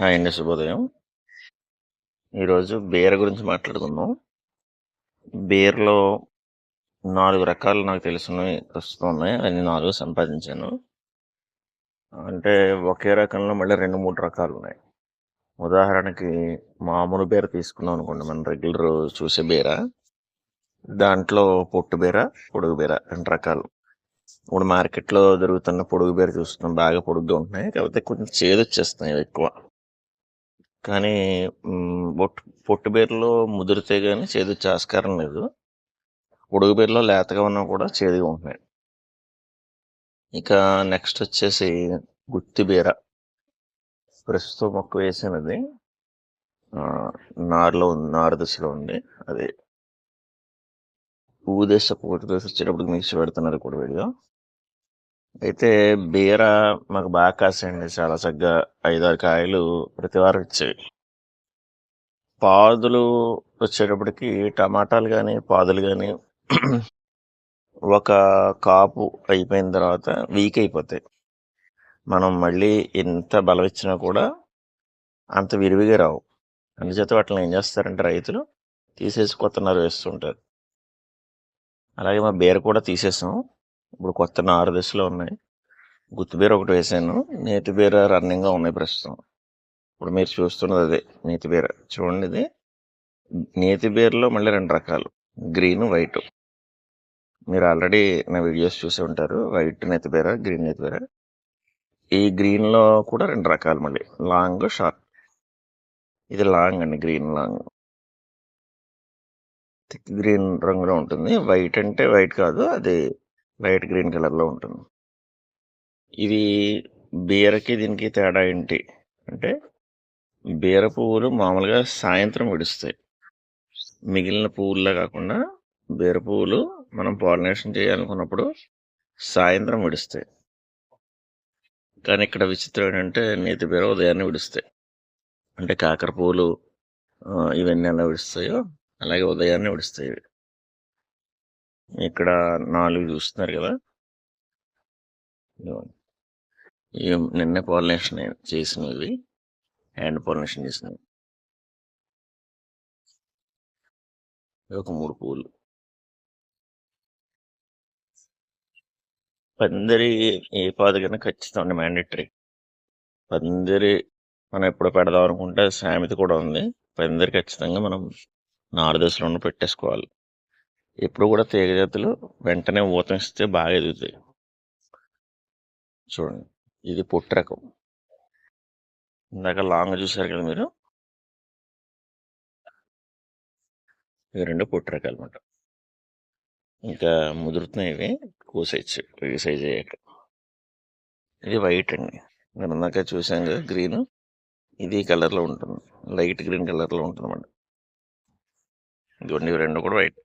Hi అండి శుభోదయం. ఈరోజు బీర గురించి మాట్లాడుకుందాం. బీర్లో నాలుగు రకాలు నాకు తెలిసినవి ప్రస్తుతం ఉన్నాయి. అన్ని నాలుగు సంపాదించాను. అంటే ఒకే రకంలో మళ్ళీ రెండు మూడు రకాలు ఉన్నాయి. ఉదాహరణకి మామూలు బీర తీసుకున్నాం అనుకోండి మనం రెగ్యులర్ చూసే బీర. దాంట్లో పొట్టు బీర పొడుగు బీర రెండు రకాలు. ఇప్పుడు మార్కెట్లో దొరుకుతున్న పొడుగు బీర చూస్తున్నాం బాగా పొడుగ్గా ఉంటున్నాయి. కాకపోతే కొంచెం చేదు వచ్చేస్తున్నాయి ఎక్కువ. కానీ బొట్టు పొట్టు బీరలో ముదిరితే కానీ చేదు వచ్చే ఆస్కారం లేదు. ఉడుగు బీరలో లేతగా ఉన్నా కూడా చేదుగా ఉంటున్నాయి. ఇక నెక్స్ట్ వచ్చేసి గుత్తి బీర. ప్రస్తుతం మొక్క వేసినది నారులో ఉంది నారు దశలో ఉంది. అది ఊదేశ పోటు దశ వచ్చేటప్పుడు మిక్స్ పెడుతున్నారు కూడా వీడియో. అయితే బీర మాకు బాగా కాసండి చాలా చక్కగా ఐదారు కాయలు ప్రతి వారం ఇచ్చేవి. పాదులు వచ్చేటప్పటికి టమాటాలు కానీ పాదులు కానీ ఒక కాపు అయిపోయిన తర్వాత వీక్ అయిపోతాయి. మనం మళ్ళీ ఎంత బలం ఇచ్చినా కూడా అంత విరివిగా రావు. అందుచేత వాటిని ఏం చేస్తారంటే రైతులు తీసేసి కొత్త వేస్తుంటారు. అలాగే మా బీర కూడా తీసేసాం ఇప్పుడు కొత్త నారు దశలో ఉన్నాయి. గుత్తి ఒకటి వేసాను. నేతి బీర రన్నింగ్గా ఉన్నాయి ప్రస్తుతం. ఇప్పుడు మీరు చూస్తున్నది అదే నేతి బీర. చూడండి ఇది. నేతి బీరలో మళ్ళీ రెండు రకాలు. Green white. మీరు ఆల్రెడీ నా వీడియోస్ చూసి ఉంటారు. వైట్ నేతి బీర గ్రీన్ నేతి బీర. ఈ గ్రీన్లో కూడా రెండు రకాలు మళ్ళీ. లాంగ్ షార్ట్ ఇది లాంగ్ అండి గ్రీన్ లాంగ్. థిక్ గ్రీన్ రంగులో ఉంటుంది. వైట్ అంటే వైట్ కాదు. అది లైట్ గ్రీన్ కలర్లో ఉంటుంది. ఇది బీరకి దీనికి తేడా ఏంటి? అంటే బీర పువ్వులు మామూలుగా సాయంత్రం విడుస్తాయి. మిగిలిన పువ్వుల్లో కాకుండా బీర పువ్వులు మనం పాలినేషన్ చేయాలనుకున్నప్పుడు సాయంత్రం విడుస్తాయి. కానీ ఇక్కడ విచిత్రం ఏంటంటే నేతి బీర ఉదయాన్నే విడుస్తాయి. అంటే కాకర పువ్వులు ఇవన్నీ ఎలా విడుస్తాయో అలాగే ఉదయాన్నే విడుస్తాయి ఇక్కడ నాలుగు చూస్తున్నారు కదా. నిన్న నిన్నే పాలినేషన్ చేసినవి హ్యాండ్ పాలినేషన్ చేసినవి. ఒక మూడు పూలు. పందిరి ఏ పాదుకైనా ఖచ్చితంగా మ్యాండేటరీ పందిరి మనం ఎప్పుడు పెడదాం అనుకుంటే సామెత కూడా ఉంది. పందిరి ఖచ్చితంగా మనం నారదశలో పెట్టేసుకోవాలి. ఎప్పుడు కూడా తీగ జాతులు వెంటనే ఊతం ఇస్తే బాగా ఎదుగుతాయి. చూడండి ఇది పొట్టు రకం. ఇందాక లాంగ్ చూసారు కదా మీరు? ఇవి రెండు పొట్టు రకాలు అనమాట ఇంకా ముదురుతున్నాయి ఇవి కోసేయచ్చు ఈ సైజ్ అయ్యాక. ఇది వైట్ అండి. నేను ఇందాక చూసాం కదా గ్రీన్. ఇది కలర్లో ఉంటుంది. లైట్ గ్రీన్ కలర్లో ఉంటుంది అన్నమాట ఇదిగోండి ఇవి రెండు కూడా వైట్.